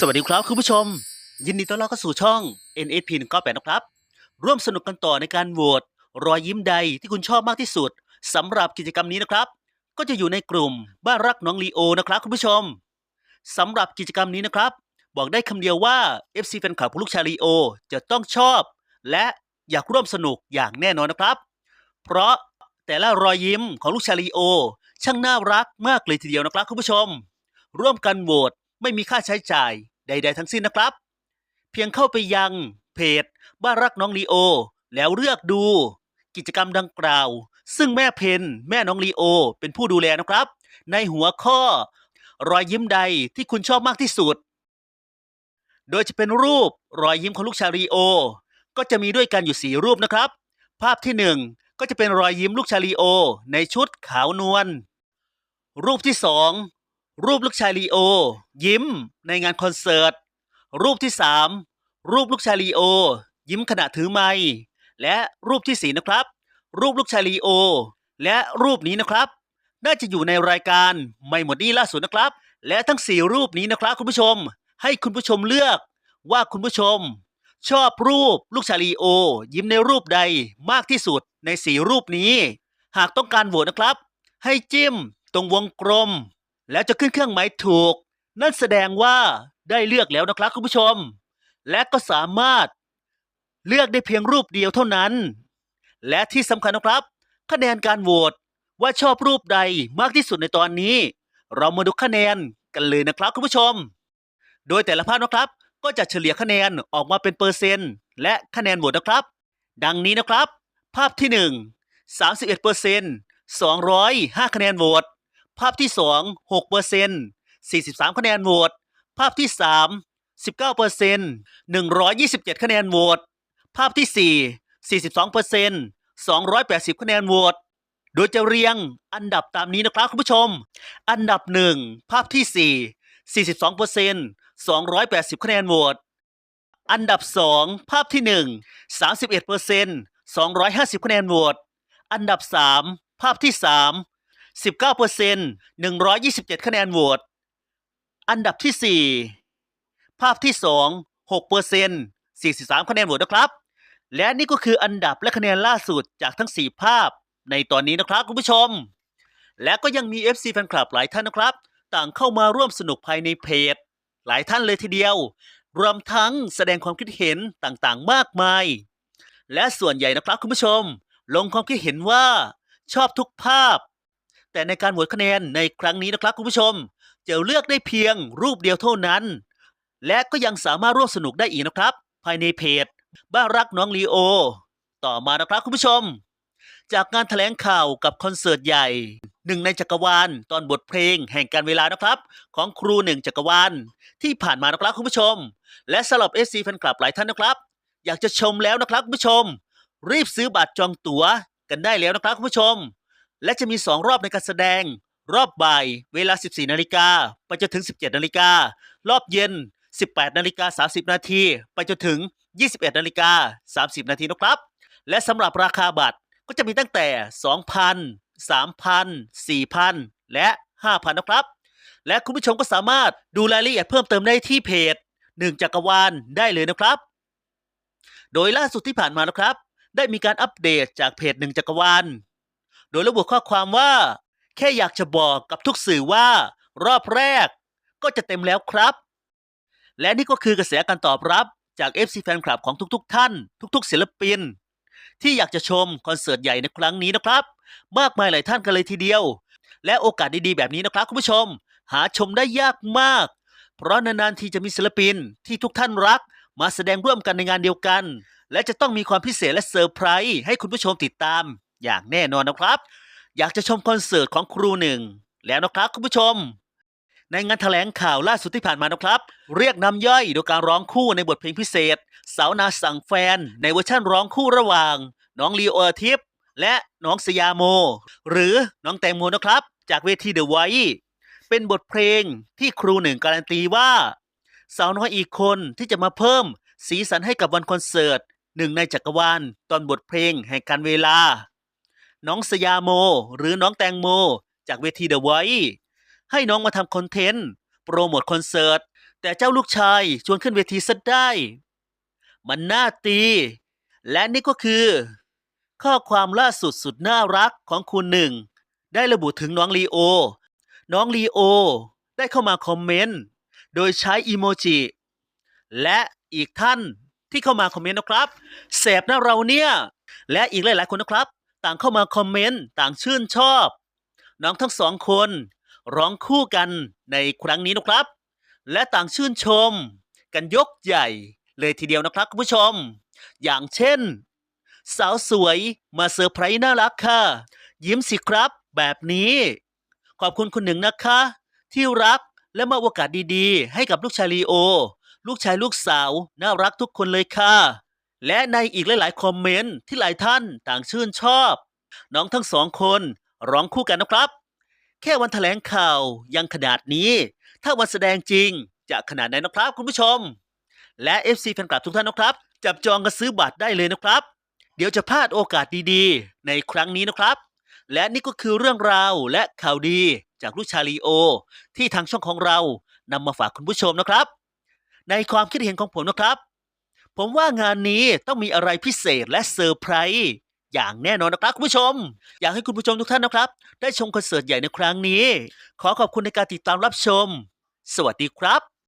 สวัสดีครับคุณผู้ชม ยินดีต้อนรับเข้าสู่ช่อง NSP 198นะครับ ร่วมสนุกกันต่อในการโหวตรอยยิ้มใดที่คุณชอบมากที่สุดสำหรับกิจกรรมนี้นะครับ ก็จะอยู่ในกลุ่มบ้านรักน้องลีโอนะครับคุณผู้ชมสำหรับกิจกรรมนี้นะครับ บอกได้คำเดียวว่า FC แฟนคลับของลูกชายลีโอจะต้องชอบ และอยากร่วมสนุกอย่างแน่นอนนะครับ เพราะแต่ละรอยยิ้มของลูกชายลีโอ ช่างน่ารักมากเลยทีเดียวนะครับคุณผู้ชม ร่วมกันโหวต ไม่มีค่าใช้จ่ายใด ๆ ทั้งสิ้นนะครับ เพียงเข้าไปยังเพจ บ้านรักน้องลีโอ แล้วเลือกดู กิจกรรมดังกล่าว ซึ่งแม่เพนแม่น้องลีโอ เป็นผู้ดูแลนะครับ ในหัวข้อ รอยยิ้มใดที่คุณชอบมากที่สุด โดยจะเป็นรูปรอยยิ้มของลูกชาลีโอ ก็จะมีด้วยกันอยู่สี่รูปนะครับ ภาพที่หนึ่งก็จะเป็นรอยยิ้มลูกชาลีโอ ในชุดขาวนวลรูปที่สอง รูปลูกชายลีโอ ยิ้มในงานคอนเสิร์ต รูปที่สามรูปลูกชายลีโอ ยิ้มขณะถือไม้และรูปที่สี่นะครับ รูปลูกชายลีโอ และรูปนี้นะครับ น่าจะอยู่ในรายการไม่หมดนี้ล่าสุดนะครับ และทั้งสี่รูปนี้นะครับคุณผู้ชม ให้คุณผู้ชมเลือกว่าคุณผู้ชม ชอบรูปลูกชายลีโอ ยิ้มในรูปใดมากที่สุดในสี่รูปนี้ หากต้องการโหวตนะครับ ให้จิ้มตรงวงกลม แล้วจะขึ้นเครื่องหมายถูก นั่นแสดงว่าได้เลือกแล้วนะครับคุณผู้ชม และก็สามารถเลือกได้เพียงรูปเดียวเท่านั้น และที่สำคัญนะครับ คะแนนการโหวตว่าชอบรูปใดมากที่สุดในตอนนี้ เรามาดูคะแนนกันเลยนะครับคุณผู้ชม โดยแต่ละภาพนะครับ ก็จะเฉลี่ยคะแนนออกมาเป็นเปอร์เซ็นต์ และคะแนนโหวตนะครับ ดังนี้นะครับ ภาพที่ 1 31เปอร์เซนต์205 คะแนนโหวต ภาพที่สองหกเปอร์เซ็นต์สี่สิบสามคะแนนโหวต ภาพที่สามสิบเก้าเปอร์เซ็นต์หนึ่งร้อยยี่สิบเจ็ดคะแนนโหวต ภาพที่สี่สี่สิบสองเปอร์เซ็นต์สองร้อยแปดสิบคะแนนโหวต โดยจะเรียงอันดับตามนี้นะครับคุณผู้ชม อันดับหนึ่งภาพที่สี่สี่สิบสองเปอร์เซ็นต์สองร้อยแปดสิบคะแนนโหวต อันดับสองภาพที่หนึ่งสามสิบเอ็ดเปอร์เซ็นต์สองร้อยห้าสิบคะแนนโหวต อันดับสามภาพที่สาม 19% 127 คะแนนโหวต อันดับที่ 4 ภาพที่ 2 6% 43 คะแนนโหวตนะครับ และนี่ก็คืออันดับและคะแนนล่าสุดจากทั้ง 4 ภาพในตอนนี้นะครับคุณผู้ชม และก็ยังมี FC แฟนคลับหลายท่านนะครับ ต่างเข้ามาร่วมสนุกภายในเพจ หลายท่านเลยทีเดียว รวมทั้งแสดงความคิดเห็นต่างๆ มากมาย และส่วนใหญ่นะครับคุณผู้ชม ลงความคิดเห็นว่า ชอบทุกภาพ แต่ในการโหวตคะแนนในครั้งนี้นะครับคุณผู้ชม จะเลือกได้เพียงรูปเดียวเท่านั้น และก็ยังสามารถร่วมสนุกได้อีกนะครับ ภายในเพจ บ้ารักน้องลีโอ ต่อมานะครับคุณผู้ชม จากงานแถลงข่าวกับคอนเสิร์ตใหญ่หนึ่งในจักรวาลตอนบทเพลงแห่งการเวลานะครับ ของครูหนึ่งจักรวาลที่ผ่านมานะครับคุณผู้ชม และสำหรับเอซีแฟนคลับหลายท่านนะครับ อยากจะชมแล้วนะครับคุณผู้ชม รีบซื้อบัตรจองตั๋วกันได้แล้วนะครับคุณผู้ชม และจะมี 2 รอบในการแสดง รอบบ่าย เวลา 14 นาฬิกาไปจนถึง 17 นาฬิการอบเย็น 18 นาฬิกา 30 นาทีไปจนถึง 21 นาฬิกา 30 นาทีนะครับ และสำหรับราคาบัตรก็จะมีตั้งแต่ 2,000 3,000 4,000 และ 5,000 นะครับ และคุณผู้ชมก็สามารถดูรายละเอียดเพิ่มเติมได้ที่เพจหนึ่งจักรวาลได้เลยนะครับ โดยล่าสุดที่ผ่านมานะครับ ได้มีการอัปเดตจากเพจหนึ่งจักรวาล โดยระบุข้อความว่า แค่อยากจะบอกกับทุกสื่อว่า รอบแรกก็จะเต็มแล้วครับ และนี่ก็คือกระแสการตอบรับจาก FC แฟนคลับของทุก ๆ ท่าน ทุก ๆ ศิลปิน ที่อยากจะชมคอนเสิร์ตใหญ่ในครั้งนี้นะครับ มากมายหลายท่านกันเลยทีเดียว และโอกาสดีๆแบบนี้นะครับคุณผู้ชม หาชมได้ยากมาก เพราะนานๆทีจะมีศิลปินที่ทุกท่านรัก มาแสดงร่วมกันในงานเดียวกัน และจะต้องมีความพิเศษและเซอร์ไพรส์ให้คุณผู้ชมติดตาม อย่างแน่นอนนะครับ อยากจะชมคอนเสิร์ตของครูหนึ่งแล้วนะครับคุณผู้ชม ในงานแถลงข่าวล่าสุดที่ผ่านมานะครับ เรียกน้ำย่อยโดยการร้องคู่ในบทเพลงพิเศษ สาวนาสั่งแฟน ในเวอร์ชั่นร้องคู่ระหว่าง น้องลีโออาทิพย์และน้องสยามโม หรือน้องแตงโมนะครับ จากเวทีเดอะไวเป็นบทเพลงที่ครูหนึ่งการันตีว่า สาวน้อยอีกคนที่จะมาเพิ่ม สีสันให้กับวันคอนเสิร์ตหนึ่งในจักรวาลตอนบทเพลงแห่งการเวลา น้องสยามโม หรือน้องแตงโม จากเวทีเดอะไวให้น้องมาทำคอนเทนต์ โปรโมทคอนเสิร์ต แต่เจ้าลูกชายชวนขึ้นเวทีซะได้ มันน่าตี และนี่ก็คือ ข้อความล่าสุดสุดน่ารักของคุณหนึ่ง ได้ระบุถึงน้องลีโอ น้องลีโอ ได้เข้ามาคอมเมนต์ โดยใช้อีโมจิ และอีกท่านที่เข้ามาคอมเมนต์นะครับแสบนะเราเนี่ย และอีกหลาย ๆ คนนะครับ ต่างเข้ามาคอมเมนต์ต่างชื่นชอบ น้องทั้งสองคนร้องคู่กันในครั้งนี้นะครับ และต่างชื่นชม กันยกใหญ่เลยทีเดียวนะครับคุณผู้ชม อย่างเช่น สาวสวยมาเซอร์ไพรส์น่ารักค่ะ ยิ้มสิครับแบบนี้ ขอบคุณคุณหนึ่งนะคะ ที่รักและมาโอกาสดีๆ ให้กับลูกชายลีโอ ลูกชายลูกสาว น่ารักทุกคนเลยค่ะ และในอีกหลายๆ คอมเมนต์ที่หลายท่านต่างชื่นชอบ น้องทั้งสองคนร้องคู่กันนะครับ แค่วันแถลงข่าวยังขนาดนี้ ถ้าวันแสดงจริงจะขนาดไหนนะครับคุณผู้ชม และ FC แฟนคลับทุกท่านนะครับ จับจองกันซื้อบัตรได้เลยนะครับ เดี๋ยวจะพลาดโอกาสดีๆ ในครั้งนี้นะครับ และนี่ก็คือเรื่องราวและข่าวดีจากลูกชาลีโอ ที่ทางช่องของเรานำมาฝากคุณผู้ชมนะครับ ในความคิดเห็นของผมนะครับ ผมว่างานนี้ต้องมีอะไรพิเศษและเซอร์ไพรส์อย่างแน่นอนนะครับคุณผู้ชม อยากให้คุณผู้ชมทุกท่านนะครับ ได้ชมคอนเสิร์ตใหญ่ในครั้งนี้ ขอขอบคุณในการติดตามรับชม สวัสดีครับ